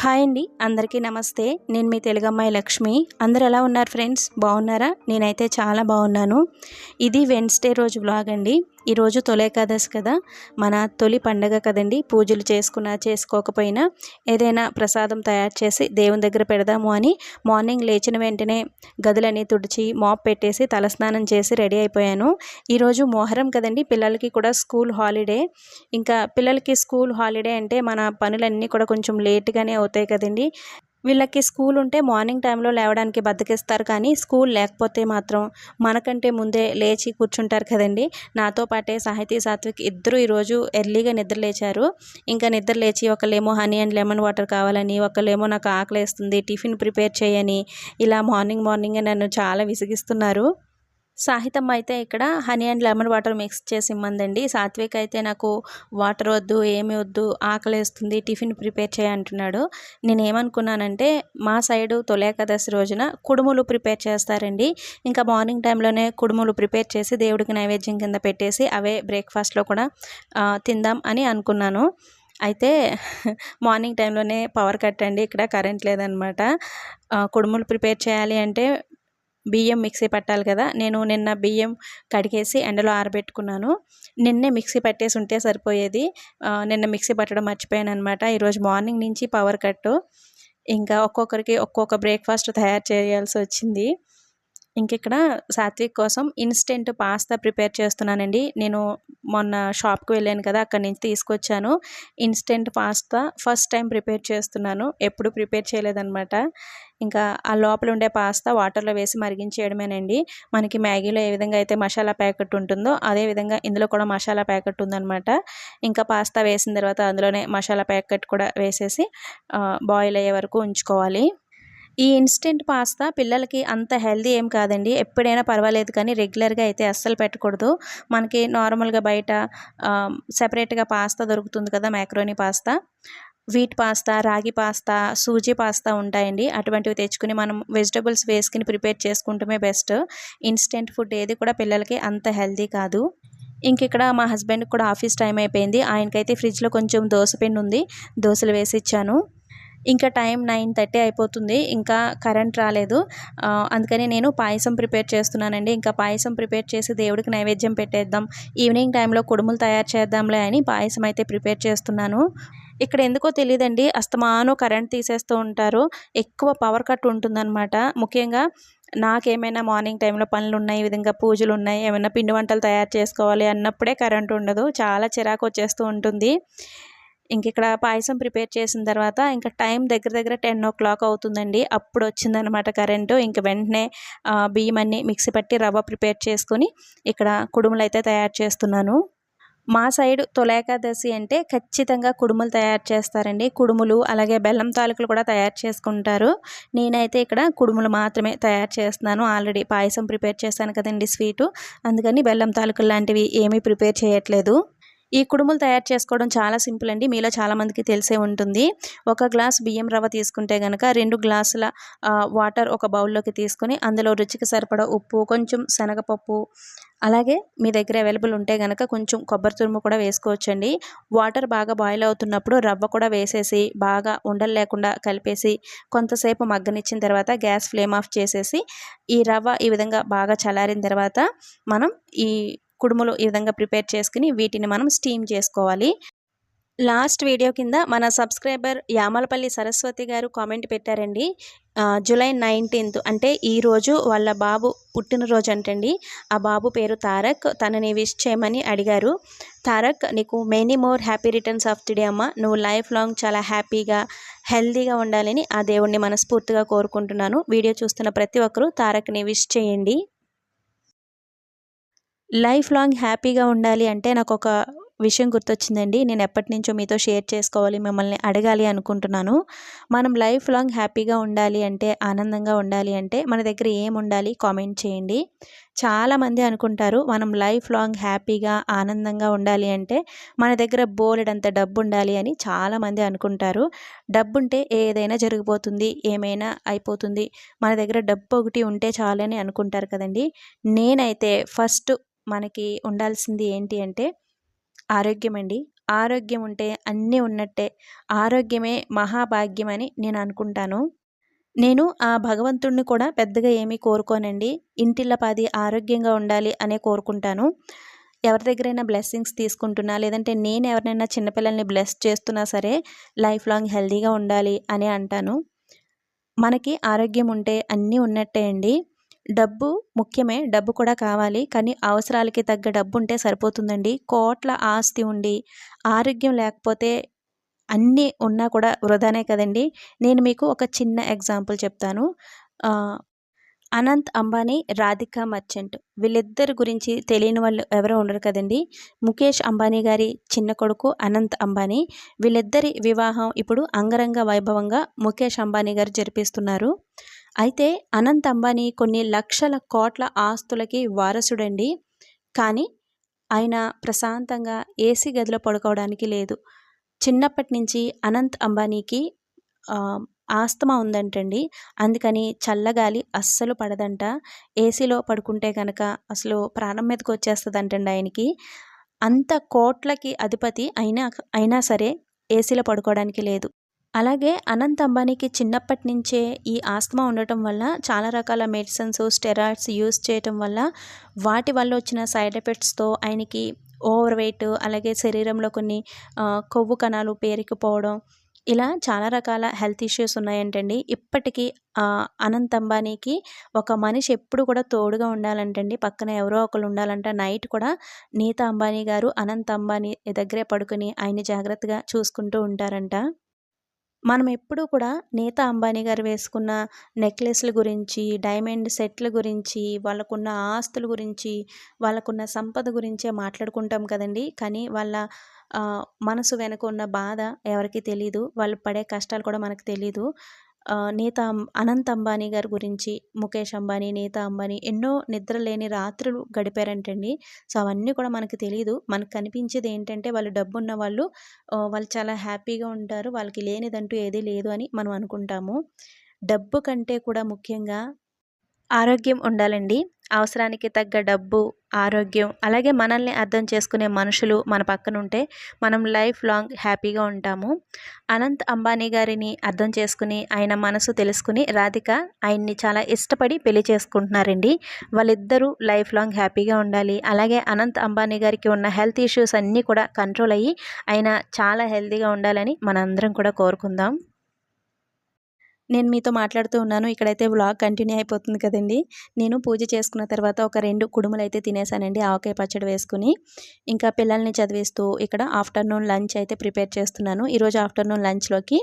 Hi అండి అందరికీ నమస్తే. నేను మీ తెలుగమ్మాయి లక్ష్మి. అందరు ఎలా ఉన్నారు ఫ్రెండ్స్? బాగున్నారా? నేనైతే చాలా బాగున్నాను. ఇది వెన్స్డే రోజు బ్లాగ్ అండి. ఈరోజు తొలేకాదశి కదా. మన తొలి పండగ కదండి. పూజలు చేసుకున్నా చేసుకోకపోయినా ఏదైనా ప్రసాదం తయారు చేసి దేవుని దగ్గర పెడదాము అని మార్నింగ్ లేచిన వెంటనే గదులని తుడిచి మాప్ పెట్టేసి తలస్నానం చేసి రెడీ అయిపోయాను. ఈరోజు మొహరం కదండి. పిల్లలకి కూడా స్కూల్ హాలిడే. ఇంకా పిల్లలకి స్కూల్ హాలిడే అంటే మన పనులన్నీ కూడా కొంచెం లేట్గానే అవుతాయి కదండి. వీళ్ళకి స్కూల్ ఉంటే మార్నింగ్ టైంలో లేవడానికి బద్దకిస్తారు కానీ స్కూల్ లేకపోతే మాత్రం మనకంటే ముందే లేచి కూర్చుంటారు కదండి. నాతో పాటే సాహితీ సాత్విక్ ఇద్దరు ఈరోజు ఎర్లీగా నిద్ర లేచారు. ఇంకా నిద్ర లేచి ఒకళ్ళేమో హనీ అండ్ లెమన్ వాటర్ కావాలని ఒకళ్ళేమో నాకు ఆకలేస్తుంది టిఫిన్ ప్రిపేర్ చేయని ఇలా మార్నింగ్ మార్నింగే నన్ను చాలా విసిగిస్తున్నారు. సాహితం అయితే ఇక్కడ honey and lemon water mix చేసి ఇమ్మందండి. సాత్విక్ అయితే నాకు వాటర్ వద్దు ఏమి వద్దు ఆకలేస్తుంది టిఫిన్ ప్రిపేర్ చేయంటున్నాడు నేను ఏమనుకున్నానంటే మా సైడు తొలి ఏకాదశి రోజున కుడుములు ప్రిపేర్ చేస్తారండి. ఇంకా మార్నింగ్ టైంలోనే కుడుములు ప్రిపేర్ చేసి దేవుడికి నైవేద్యం కింద పెట్టేసి అవే బ్రేక్ఫాస్ట్లో కూడా తిందాం అని అనుకున్నాను. అయితే మార్నింగ్ టైంలోనే పవర్ కట్ అండి. ఇక్కడ కరెంట్ లేదనమాట. కుడుములు ప్రిపేర్ చేయాలి అంటే బియ్యం మిక్సీ పట్టాలి కదా నేను నిన్న బియ్యం కడిగేసి ఎండలో ఆరబెట్టుకున్నాను. నిన్నే మిక్సీ పట్టేసి ఉంటే సరిపోయేది. నిన్న మిక్సీ పట్టడం మర్చిపోయాను అనమాట ఈరోజు మార్నింగ్ నుంచి పవర్ కట్. ఇంకా ఒక్కొక్కరికి ఒక్కొక్క బ్రేక్ఫాస్ట్ తయారు చేయాల్సి వచ్చింది. ఇంకిక్కడ సాత్విక్ కోసం ఇన్స్టెంట్ పాస్తా ప్రిపేర్ చేస్తున్నానండి. నేను మొన్న షాప్కి వెళ్ళాను కదా అక్కడి నుంచి తీసుకొచ్చాను. Instant pasta first time prepare చేస్తున్నాను. ఎప్పుడు ప్రిపేర్ చేయలేదన్నమాట. ఇంకా ఆ లోపల ఉండే పాస్తా వాటర్లో వేసి మరిగించేయడమేనండి. మనకి మ్యాగీలో ఏ విధంగా అయితే మసాలా ప్యాకెట్ ఉంటుందో అదే విధంగా ఇందులో కూడా మసాలా ప్యాకెట్ ఉందన్నమాట. ఇంకా పాస్తా వేసిన తర్వాత అందులోనే మసాలా ప్యాకెట్ కూడా వేసేసి బాయిల్ అయ్యే వరకు ఉంచుకోవాలి. ఈ ఇన్స్టెంట్ పాస్తా పిల్లలకి అంత హెల్దీ ఏం కాదండి. ఎప్పుడైనా పర్వాలేదు కానీ రెగ్యులర్గా అయితే అస్సలు పెట్టకూడదు. మనకి నార్మల్గా బయట సపరేట్గా పాస్తా దొరుకుతుంది కదా macaroni pasta. Wheat pasta ragi pasta suji pasta ఉంటాయండి. అటువంటివి తెచ్చుకుని మనం వెజిటబుల్స్ వేసుకుని ప్రిపేర్ చేసుకుంటమే బెస్ట్ ఇన్స్టెంట్ ఫుడ్ ఏది కూడా పిల్లలకి అంత హెల్దీ కాదు. ఇంక ఇక్కడ మా హస్బెండ్కి కూడా ఆఫీస్ టైం అయిపోయింది. ఆయనకైతే ఫ్రిడ్జ్లో కొంచెం దోశ పిండి ఉంది. దోశలు వేసి ఇచ్చాను. ఇంకా టైం నైన్ థర్టీ అయిపోతుంది. ఇంకా కరెంట్ రాలేదు. అందుకని నేను పాయసం ప్రిపేర్ చేస్తున్నానండి. ఇంకా పాయసం ప్రిపేర్ చేసి దేవుడికి నైవేద్యం పెట్టేద్దాం. ఈవినింగ్ టైంలో కుడుములు తయారు చేద్దాంలే అని పాయసం అయితే ప్రిపేర్ చేస్తున్నాను. ఇక్కడ ఎందుకో తెలియదండి అస్తమాను కరెంట్ తీసేస్తూ ఉంటారు. ఎక్కువ పవర్ కట్ ఉంటుందన్నమాట. ముఖ్యంగా నాకేమైనా మార్నింగ్ టైంలో పనులు ఉన్నాయి ఈ విధంగా పూజలు ఉన్నాయి ఏమైనా పిండి వంటలు తయారు చేసుకోవాలి అన్నప్పుడే కరెంట్ ఉండదు. చాలా చిరాకు వచ్చేస్తూ ఉంటుంది. ఇంక ఇక్కడ పాయసం ప్రిపేర్ చేసిన తర్వాత ఇంకా టైం దగ్గర దగ్గర టెన్ ఓ క్లాక్ అవుతుందండి. అప్పుడు వచ్చిందనమాట కరెంటు. ఇంక వెంటనే బియ్యం అన్ని మిక్సీ పట్టి రవ్వ ప్రిపేర్ చేసుకొని ఇక్కడ కుడుములు అయితే తయారు చేస్తున్నాను. మా సైడు తొలేకాదశి అంటే ఖచ్చితంగా కుడుములు తయారు చేస్తారండి. కుడుములు అలాగే బెల్లం తాలూకులు కూడా తయారు చేసుకుంటారు. నేనైతే ఇక్కడ కుడుములు మాత్రమే తయారు చేస్తున్నాను. ఆల్రెడీ పాయసం ప్రిపేర్ చేశాను కదండి స్వీటు. అందుకని బెల్లం తాలూకులు లాంటివి ఏమీ ప్రిపేర్ చేయట్లేదు. ఈ కుడుములు తయారు చేసుకోవడం చాలా సింపుల్ అండి. మీలో చాలామందికి తెలిసే ఉంటుంది. ఒక గ్లాస్ బియ్యం రవ్వ తీసుకుంటే కనుక రెండు గ్లాసుల వాటర్ ఒక బౌల్లోకి తీసుకొని అందులో రుచికి సరిపడా ఉప్పు కొంచెం శనగపప్పు అలాగే మీ దగ్గర అవైలబుల్ ఉంటే కనుక కొంచెం కొబ్బరి తురుము కూడా వేసుకోవచ్చండి. వాటర్ బాగా బాయిల్ అవుతున్నప్పుడు రవ్వ కూడా వేసేసి బాగా ఉండలు లేకుండా కలిపేసి కొంతసేపు మగ్గనిచ్చిన తర్వాత గ్యాస్ ఫ్లేమ్ ఆఫ్ చేసేసి ఈ రవ్వ ఈ విధంగా బాగా చల్లారిన తర్వాత మనం ఈ కుడుములు ఈ విధంగా ప్రిపేర్ చేసుకుని వీటిని మనం స్టీమ్ చేసుకోవాలి. లాస్ట్ వీడియో కింద మన సబ్స్క్రైబర్ యామలపల్లి సరస్వతి గారు కామెంట్ పెట్టారండి. జూలై నైన్టీన్త్ అంటే ఈరోజు వాళ్ళ బాబు పుట్టినరోజు అంటండి. ఆ బాబు పేరు తారక్. తనని విష్ చేయమని అడిగారు. తారక్ నీకు many more happy returns of the day అమ్మ. నువ్వు లైఫ్ లాంగ్ చాలా హ్యాపీగా హెల్దీగా ఉండాలని ఆ దేవుణ్ణి మనస్ఫూర్తిగా కోరుకుంటున్నాను. వీడియో చూస్తున్న ప్రతి ఒక్కరూ తారక్ని విష్ చేయండి. లైఫ్ లాంగ్ హ్యాపీగా ఉండాలి అంటే నాకు ఒక విషయం గుర్తొచ్చిందండి. నేను ఎప్పటి నుంచో మీతో షేర్ చేసుకోవాలి మిమ్మల్ని అడగాలి అనుకుంటున్నాను. మనం లైఫ్ లాంగ్ హ్యాపీగా ఉండాలి అంటే ఆనందంగా ఉండాలి అంటే మన దగ్గర ఏం ఉండాలి కామెంట్ చేయండి. చాలామంది అనుకుంటారు మనం లైఫ్ లాంగ్ హ్యాపీగా ఆనందంగా ఉండాలి అంటే మన దగ్గర బోలెడంత డబ్బు ఉండాలి అని చాలామంది అనుకుంటారు. డబ్బు ఉంటే ఏదైనా జరిగిపోతుంది ఏమైనా అయిపోతుంది. మన దగ్గర డబ్బు ఒకటి ఉంటే చాలని అనుకుంటారు కదండి. నేనైతే ఫస్ట్ మనకి ఉండాల్సింది ఏంటి అంటే ఆరోగ్యం అండి. ఆరోగ్యం ఉంటే అన్నీ ఉన్నట్టే. ఆరోగ్యమే మహాభాగ్యం అని నేను అనుకుంటాను. నేను ఆ భగవంతుణ్ణి కూడా పెద్దగా ఏమీ కోరుకోనండి. ఇంటిల్లపాది ఆరోగ్యంగా ఉండాలి అనే కోరుకుంటాను. ఎవరి దగ్గరైనా బ్లెస్సింగ్స్ తీసుకుంటున్నా లేదంటే నేను ఎవరినైనా చిన్నపిల్లల్ని బ్లెస్ చేస్తున్నా సరే లైఫ్ లాంగ్ హెల్దీగా ఉండాలి అని అంటాను. మనకి ఆరోగ్యం ఉంటే అన్నీ ఉన్నట్టే అండి. డబ్బు ముఖ్యమే డబ్బు కూడా కావాలి. కానీ అవసరాలకి తగ్గ డబ్బు ఉంటే సరిపోతుందండి. కోట్ల ఆస్తి ఉండి ఆరోగ్యం లేకపోతే అన్నీ ఉన్నా కూడా వృధానే కదండి. నేను మీకు ఒక చిన్న ఎగ్జాంపుల్ చెప్తాను. అనంత్ అంబానీ రాధికా మర్చెంట్ వీళ్ళిద్దరి గురించి తెలియని వాళ్ళు ఎవరో ఉండరు కదండి. ముఖేష్ అంబానీ గారి చిన్న కొడుకు అనంత్ అంబానీ వీళ్ళిద్దరి వివాహం ఇప్పుడు అంగరంగ వైభవంగా ముఖేష్ అంబానీ గారు జరిపిస్తున్నారు. అయితే అనంత్ అంబానీ కొన్ని లక్షల కోట్ల ఆస్తులకి వారసుడండి. కానీ ఆయన ప్రశాంతంగా ఏసీ గదిలో పడుకోవడానికి లేదు. చిన్నప్పటి నుంచి అనంత్ అంబానీకి ఆస్తమా ఉందంటండి. అందుకని చల్లగాలి అస్సలు పడదంట. ఏసీలో పడుకుంటే కనుక అసలు ప్రాణం మీదకి వచ్చేస్తుందంటండి ఆయనకి. అంత కోట్లకి అధిపతి అయినా అయినా సరే ఏసీలో పడుకోవడానికి లేదు. అలాగే అనంత్ అంబానీకి చిన్నప్పటి నుంచే ఈ ఆస్తమా ఉండటం వల్ల చాలా రకాల మెడిసిన్స్ స్టెరాయిడ్స్ యూస్ చేయటం వల్ల వాటి వల్ల వచ్చిన సైడ్ ఎఫెక్ట్స్తో ఆయనకి ఓవర్ వెయిట్ అలాగే శరీరంలో కొన్ని కొవ్వు కణాలు పేరుకుపోవడం ఇలా చాలా రకాల హెల్త్ ఇష్యూస్ ఉన్నాయంటండి. ఇప్పటికీ అనంత్ అంబానీకి ఒక మనిషి ఎప్పుడు కూడా తోడుగా ఉండాలంటండి. పక్కన ఎవరో ఒకరు ఉండాలంట. నైట్ కూడా నీతా అంబానీ గారు అనంత్ అంబానీ దగ్గరే పడుకుని ఆయన్ని జాగ్రత్తగా చూసుకుంటూ ఉంటారంట. మనం ఎప్పుడూ కూడా నీతా అంబానీ గారు వేసుకున్న నెక్లెస్ల గురించి డైమండ్ సెట్ల గురించి వాళ్ళకున్న ఆస్తుల గురించి వాళ్ళకున్న సంపద గురించే మాట్లాడుకుంటాం కదండి. కానీ వాళ్ళ మనసు వెనుక ఉన్న బాధ ఎవరికి తెలీదు. వాళ్ళు పడే కష్టాలు కూడా మనకు తెలీదు. నేత అనంత్ అంబానీ గారి గురించి ముఖేష్ అంబానీ నేత అంబానీ ఎన్నో నిద్ర లేని రాత్రులు గడిపారంటండి. సో అవన్నీ కూడా మనకు తెలియదు మనకు కనిపించేది ఏంటంటే వాళ్ళు డబ్బు ఉన్న వాళ్ళు వాళ్ళు చాలా హ్యాపీగా ఉంటారు. వాళ్ళకి లేనిదంటూ ఏదీ లేదు అని మనం అనుకుంటాము. డబ్బు కంటే కూడా ముఖ్యంగా ఆరోగ్యం ఉండాలండి. అవసరానికి తగ్గ డబ్బు ఆరోగ్యం అలాగే మనల్ని అర్థం చేసుకునే మనుషులు మన పక్కన ఉంటే మనం లైఫ్ లాంగ్ హ్యాపీగా ఉంటాము. అనంత్ అంబానీ గారిని అర్థం చేసుకుని ఆయన మనసు తెలుసుకుని రాధిక ఆయన్ని చాలా ఇష్టపడి పెళ్ళి చేసుకుంటున్నారండి. వాళ్ళిద్దరూ లైఫ్ లాంగ్ హ్యాపీగా ఉండాలి. అలాగే అనంత్ అంబానీ గారికి ఉన్న హెల్త్ ఇష్యూస్ అన్నీ కూడా కంట్రోల్ అయ్యి ఆయన చాలా హెల్తీగా ఉండాలని మనందరం కూడా కోరుకుందాం. నేను మీతో మాట్లాడుతూ ఉన్నాను. ఇక్కడైతే వ్లాగ్ కంటిన్యూ అయిపోతుంది కదండి. నేను పూజ చేసుకున్న తర్వాత ఒక రెండు కుడుములు అయితే తినేసానండి. ఆవకాయ పచ్చడి వేసుకుని ఇంకా పిల్లల్ని చదివిస్తూ ఇక్కడ ఆఫ్టర్నూన్ లంచ్ అయితే ప్రిపేర్ చేస్తున్నాను. ఈరోజు ఆఫ్టర్నూన్ లంచ్లోకి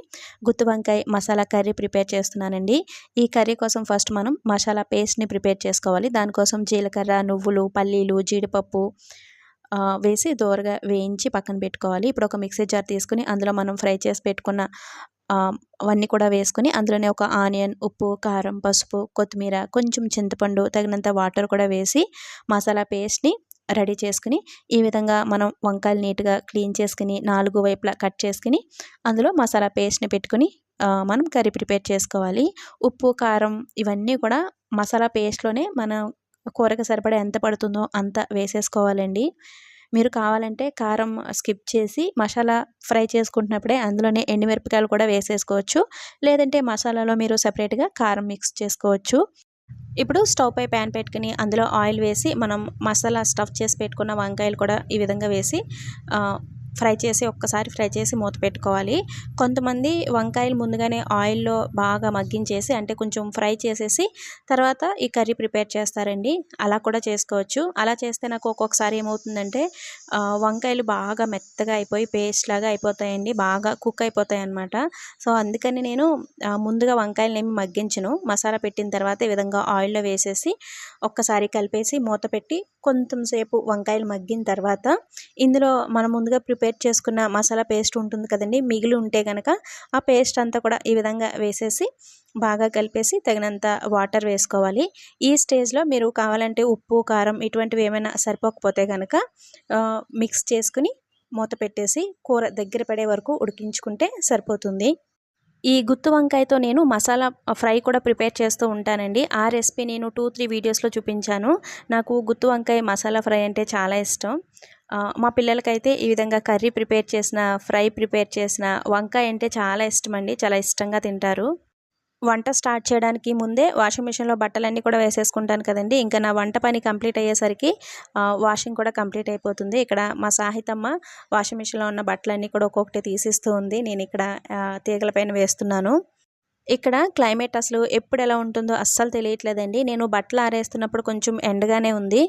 గుత్తి వంకాయ మసాలా కర్రీ ప్రిపేర్ చేస్తున్నానండి. ఈ కర్రీ కోసం ఫస్ట్ మనం మసాలా పేస్ట్ని ప్రిపేర్ చేసుకోవాలి. దానికోసం జీలకర్ర నువ్వులు పల్లీలు జీడిపప్పు వేసి దోరగా వేయించి పక్కన పెట్టుకోవాలి. ఇప్పుడు ఒక మిక్సీ జార్ తీసుకుని అందులో మనం ఫ్రై చేసి పెట్టుకున్న అవన్నీ కూడా వేసుకుని అందులోనే ఒక ఆనియన్ ఉప్పు కారం పసుపు కొత్తిమీర కొంచెం చింతపండు తగినంత వాటర్ కూడా వేసి మసాలా పేస్ట్ని రెడీ చేసుకుని ఈ విధంగా మనం వంకాయలు నీట్గా క్లీన్ చేసుకుని నాలుగు వైపులా కట్ చేసుకుని అందులో మసాలా పేస్ట్ని పెట్టుకుని మనం కర్రీ ప్రిపేర్ చేసుకోవాలి. ఉప్పు కారం ఇవన్నీ కూడా మసాలా పేస్ట్లోనే మనం కూరకు సరిపడా ఎంత పడుతుందో అంత వేసేసుకోవాలండి. మీరు కావాలంటే కారం స్కిప్ చేసి మసాలా ఫ్రై చేసుకుంటున్నప్పుడే అందులోనే ఎండుమిరపకాయలు కూడా వేసేసుకోవచ్చు. లేదంటే మసాలాలో మీరు సపరేట్గా కారం మిక్స్ చేసుకోవచ్చు. ఇప్పుడు స్టవ్ పై ప్యాన్ పెట్టుకుని అందులో ఆయిల్ వేసి మనం మసాలా స్టఫ్ చేసి పెట్టుకున్న వంకాయలు కూడా ఈ విధంగా వేసి ఫ్రై చేసి ఒక్కసారి ఫ్రై చేసి మూత పెట్టుకోవాలి. కొంతమంది వంకాయలు ముందుగానే ఆయిల్లో బాగా మగ్గించేసి అంటే కొంచెం ఫ్రై చేసేసి తర్వాత ఈ కర్రీ ప్రిపేర్ చేస్తారండి. అలా కూడా చేసుకోవచ్చు. అలా చేస్తే నాకు ఒక్కొక్కసారి ఏమవుతుందంటే వంకాయలు బాగా మెత్తగా అయిపోయి పేస్ట్ లాగా అయిపోతాయండి. బాగా కుక్ అయిపోతాయి అన్నమాట సో అందుకని నేను ముందుగా వంకాయలనేమి మగ్గించను. మసాలా పెట్టిన తర్వాత ఈ విధంగా ఆయిల్లో వేసేసి ఒక్కసారి కలిపేసి మూత పెట్టి కొంచెం సేపు వంకాయలు మగ్గిన తర్వాత ఇందులో మనం ముందుగా ప్రిపేర్ ప్రిపేర్ చేసుకున్న మసాలా పేస్ట్ ఉంటుంది కదండి మిగిలి ఉంటే కనుక ఆ పేస్ట్ అంతా కూడా ఈ విధంగా వేసేసి బాగా కలిపేసి తగినంత వాటర్ వేసుకోవాలి. ఈ స్టేజ్లో మీరు కావాలంటే ఉప్పు కారం ఇటువంటివి ఏమైనా సరిపోకపోతే కనుక మిక్స్ చేసుకుని మూత పెట్టేసి కూర దగ్గర పడే వరకు ఉడికించుకుంటే సరిపోతుంది. ఈ గుత్తు వంకాయతో నేను మసాలా ఫ్రై కూడా ప్రిపేర్ చేస్తూ ఉంటానండి. ఆ రెసిపీ నేను టూ త్రీ వీడియోస్లో చూపించాను. నాకు గుత్తు వంకాయ మసాలా ఫ్రై అంటే చాలా ఇష్టం. మా పిల్లలకైతే ఈ విధంగా కర్రీ ప్రిపేర్ చేసిన ఫ్రై ప్రిపేర్ చేసిన వంకాయ అంటే చాలా ఇష్టం అండి చాలా ఇష్టంగా తింటారు. వంట స్టార్ట్ చేయడానికి ముందే వాషింగ్ మిషన్లో బట్టలన్నీ కూడా వేసేసుకుంటాను కదండి. ఇంకా నా వంట పని కంప్లీట్ అయ్యేసరికి వాషింగ్ కూడా కంప్లీట్ అయిపోతుంది. ఇక్కడ మా సాహితమ్మ వాషింగ్ మిషన్లో ఉన్న బట్టలన్నీ కూడా ఒక్కొక్కటి తీసిస్తూ ఉంది. నేను ఇక్కడ తీగల పైన వేస్తున్నాను. ఇక్కడ క్లైమేట్ అసలు ఎప్పుడు ఎలా ఉంటుందో అస్సలు తెలియట్లేదండి. నేను బట్టలు ఆరేస్తున్నప్పుడు కొంచెం ఎండగానే ఉంది.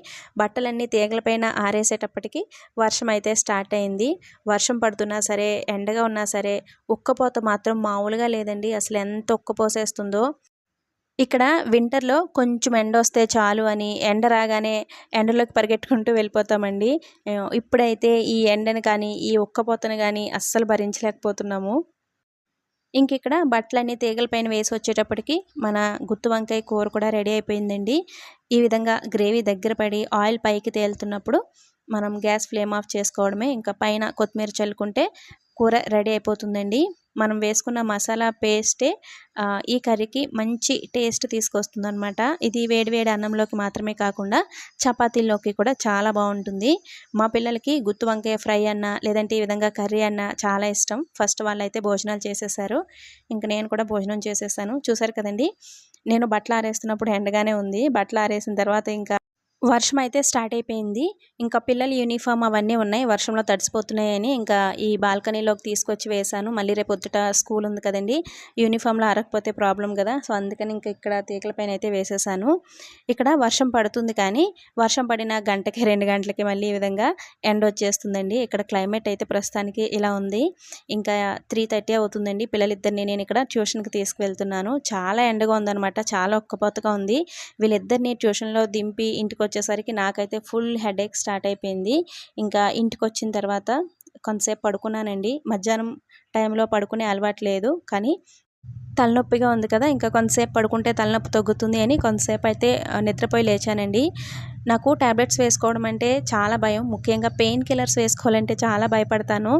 బట్టలన్నీ తీగలపైన ఆరేసేటప్పటికి వర్షం అయితే స్టార్ట్ అయింది. వర్షం పడుతున్నా సరే ఎండగా ఉన్నా సరే ఉక్కపోత మాత్రం మామూలుగా లేదండి. అసలు ఎంత ఉక్కపోసేస్తుందో. ఇక్కడ వింటర్లో కొంచెం ఎండ వస్తే చాలు అని ఎండ రాగానే ఎండలోకి పరిగెట్టుకుంటూ వెళ్ళిపోతామండి. ఇప్పుడైతే ఈ ఎండను కానీ ఈ ఉక్కపోతను కానీ అస్సలు భరించలేకపోతున్నాము. ఇంక ఇక్కడ బట్టలన్నీ తీగల పైన వేసి వచ్చేటప్పటికి మన గుత్తి వంకాయ కూర కూడా రెడీ అయిపోయిందండి. ఈ విధంగా గ్రేవీ దగ్గర పడి ఆయిల్ పైకి తేలుతున్నప్పుడు మనం గ్యాస్ ఫ్లేమ్ ఆఫ్ చేసుకోవడమే. ఇంకా పైన కొత్తిమీర చల్లుకుంటే కూర రెడీ అయిపోతుందండి. మనం వేసుకున్న మసాలా పేస్టే ఈ కర్రీకి మంచి టేస్ట్ తీసుకొస్తుంది ఇది వేడివేడి అన్నంలోకి మాత్రమే కాకుండా చపాతీల్లోకి కూడా చాలా బాగుంటుంది. మా పిల్లలకి గుత్తి వంకాయ ఫ్రై అన్న లేదంటే ఈ విధంగా కర్రీ అన్న చాలా ఇష్టం. ఫస్ట్ వాళ్ళైతే భోజనాలు చేసేసారు. ఇంకా నేను కూడా భోజనం చేసేసాను. చూసారు కదండి? నేను బట్టలు ఆరేస్తున్నప్పుడు ఎండగానే ఉంది. బట్టలు ఆరేసిన తర్వాత ఇంకా వర్షం అయితే స్టార్ట్ అయిపోయింది. ఇంకా పిల్లల యూనిఫామ్ అవన్నీ ఉన్నాయి. వర్షంలో తడిసిపోతున్నాయని ఇంకా ఈ బాల్కనీలోకి తీసుకొచ్చి వేశాను. మళ్ళీ రేపు పొద్దుట స్కూల్ ఉంది కదండి. యూనిఫామ్లో ఆరకపోతే ప్రాబ్లం కదా. సో అందుకని ఇంకా ఇక్కడ తీగల పైన అయితే వేసేసాను. ఇక్కడ వర్షం పడుతుంది కానీ వర్షం పడిన గంటకి రెండు గంటలకి మళ్ళీ ఈ విధంగా ఎండ వచ్చేస్తుందండి. ఇక్కడ క్లైమేట్ అయితే ప్రస్తుతానికి ఇలా ఉంది. ఇంకా త్రీ థర్టీ అవుతుందండి. పిల్లలిద్దరిని నేను ఇక్కడ ట్యూషన్కి తీసుకువెళ్తున్నాను. చాలా ఎండగా ఉందన్నమాట. చాలా ఒక్కపోతగా ఉంది. వీళ్ళిద్దరిని ట్యూషన్లో దింపి ఇంటికి వచ్చేసరికి నాకైతే ఫుల్ హెడేక్ స్టార్ట్ అయిపోయింది. ఇంకా ఇంటికి వచ్చిన తర్వాత కొంతసేపు పడుకున్నానండి. మధ్యాహ్నం టైంలో పడుకునే అలవాటు లేదు. కానీ తలనొప్పిగా ఉంది కదా ఇంకా కొంతసేపు పడుకుంటే తలనొప్పి తగ్గుతుంది అని కొంతసేపు అయితే నిద్రపోయి లేచానండి. నాకు ట్యాబ్లెట్స్ వేసుకోవడం అంటే చాలా భయం. ముఖ్యంగా పెయిన్ కిల్లర్స్ వేసుకోవాలంటే చాలా భయపడతాను.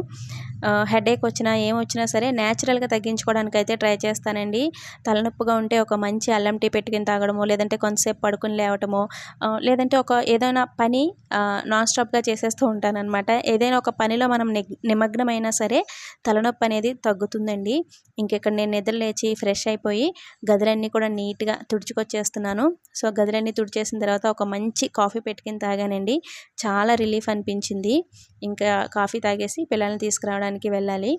హెడేక్ వచ్చినా ఏం వచ్చినా సరే న్యాచురల్గా తగ్గించుకోవడానికి అయితే ట్రై చేస్తానండి. తలనొప్పిగా ఉంటే ఒక మంచి అల్లం టీ పెట్టుకుని తాగడమో లేదంటే కొంతసేపు పడుకుని లేవటమో లేదంటే ఒక ఏదైనా పని నాన్ స్టాప్గా చేసేస్తూ ఉంటానన్నమాట. ఏదైనా ఒక పనిలో మనం నిగ్- నిమగ్నమైనా సరే తలనొప్పి అనేది తగ్గుతుందండి. ఇంకెక్కడ నేను నిద్ర లేచి ఫ్రెష్ అయిపోయి గదులన్నీ కూడా నీట్గా తుడుచుకొచ్చేస్తున్నాను. సో గదులన్నీ తుడిచేసిన తర్వాత ఒక మంచి కాఫీ పెట్టుకుని తాగానండి. చాలా రిలీఫ్ అనిపించింది. ఇంకా కాఫీ తాగేసి పిల్లల్ని తీసుకురావడానికి వెళ్ళాలి.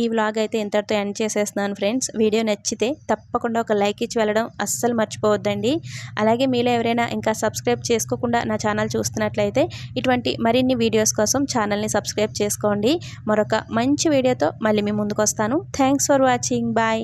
ఈ వ్లాగ్ అయితే ఇంతటితో ఎండ్ చేసేస్తున్నాను ఫ్రెండ్స్ వీడియో నచ్చితే తప్పకుండా ఒక లైక్ ఇచ్చి వెళ్ళడం అస్సలు మర్చిపోవద్దండి. అలాగే మీలో ఎవరైనా ఇంకా సబ్స్క్రైబ్ చేసుకోకుండా నా ఛానల్ చూస్తున్నట్లయితే ఇటువంటి మరిన్ని వీడియోస్ కోసం ఛానల్ని సబ్స్క్రైబ్ చేసుకోండి. మరొక మంచి వీడియోతో మళ్ళీ మీ ముందుకు వస్తాను. Thanks for watching bye